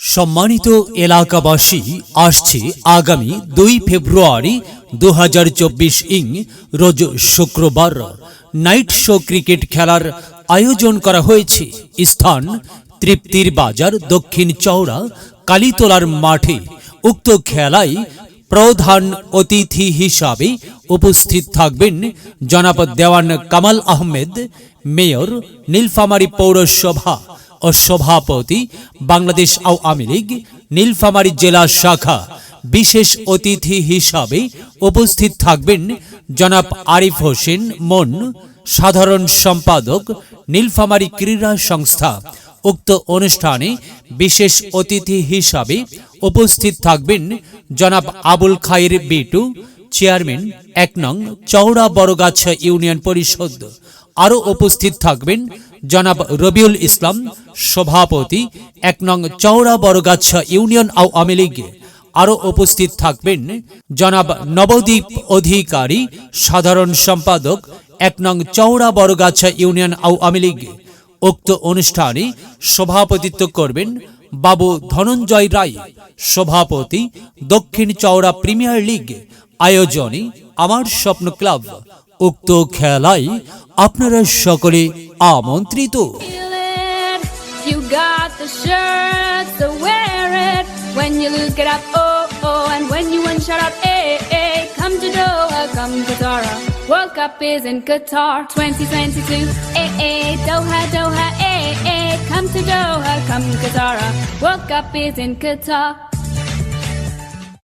সম্মানিত এলাকাবাসী, আসছে আগামী দুই ফেব্রুয়ারি দু হাজার চব্বিশ ইং, রোজ শুক্রবার। নাইট শো ক্রিকেট খেলার আয়োজন করা হয়েছে। স্থান তৃপ্তির বাজার, দক্ষিণ চৌড়া কালীতলার মাঠে। উক্ত খেলায় প্রধান অতিথি হিসাবে উপস্থিত থাকবেন জনাব দেওয়ান কামাল আহমেদ, মেয়র নীলফামারী পৌরসভা। ও সভাপতি বাংলাদেশ আওয়ামী লীগ, নীলফামারী জেলা শাখা। বিশেষ অতিথি হিসাবে উপস্থিত থাকবেন জনাব আরিফ হোসেন মন, সাধারণ সম্পাদক, নীলফামারী ক্রীড়া সংস্থা। উক্ত অনুষ্ঠানে বিশেষ অতিথি হিসাবে উপস্থিত থাকবেন জনাব আবুল খাইর বিটু, চেয়ারম্যান এক নং চৌড়া বড়গাছা ইউনিয়ন পরিষদ। আরও উপস্থিত থাকবেন জনাব রবিউল ইসলাম সভাপতি এক নং চৌড়া বড়গাছা ইউনিয়ন আওয়ামী লীগ আরও উপস্থিত থাকবেন জনাব নবদ্বীপ অধিকারী, সাধারণ সম্পাদক এক নং চৌড়া বড়গাছা ইউনিয়ন আওয়ামী লীগ উক্ত অনুষ্ঠানে সভাপতিত্ব করবেন বাবু ধনঞ্জয় রায়, সভাপতি দক্ষিণ চৌড়া প্রিমিয়ার লিগ আয়োজনে আমার স্বপ্ন ক্লাব, উক্ত খেলায় আপনারা সকলে আমন্ত্রিত। Got the shirt, so wear it. When you lose, get up, oh, oh. And when you win, shut up, eh, eh. Come to Doha, come to Dora. World Cup is in Qatar 2022, eh, eh. Doha, Doha, eh, eh. Come to Doha, come Dora. World Cup is in Qatar.